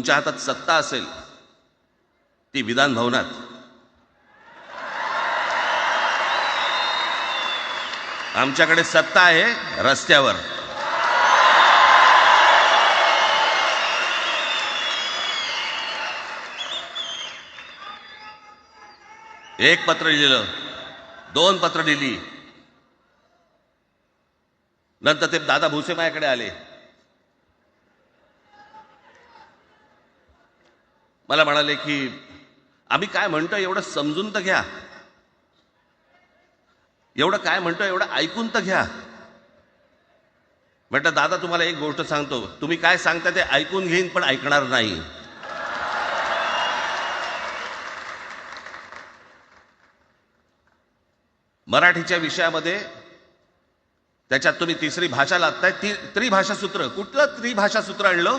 तुमच्या हातात सत्ता असेल ती विधान भवनात. आमच्याकडे सत्ता आहे रस्त्यावर. एक पत्र लिहिलं दोन पत्र लिहिली. नंतर ते दादा भुसे माझ्याकडे आले. मला म्हणाले की आम्ही काय म्हणतो एवढं समजून तर घ्या. एवढं काय म्हणतो एवढं ऐकून तर घ्या. म्हटलं दादा तुम्हाला एक गोष्ट सांगतो. तुम्ही काय सांगता ते ऐकून घेईन पण ऐकणार नाही. मराठीच्या विषयामध्ये त्याच्यात तुम्ही तिसरी भाषा लागताय ती त्रिभाषा सूत्र कुठलं त्रिभाषा सूत्र आणलं?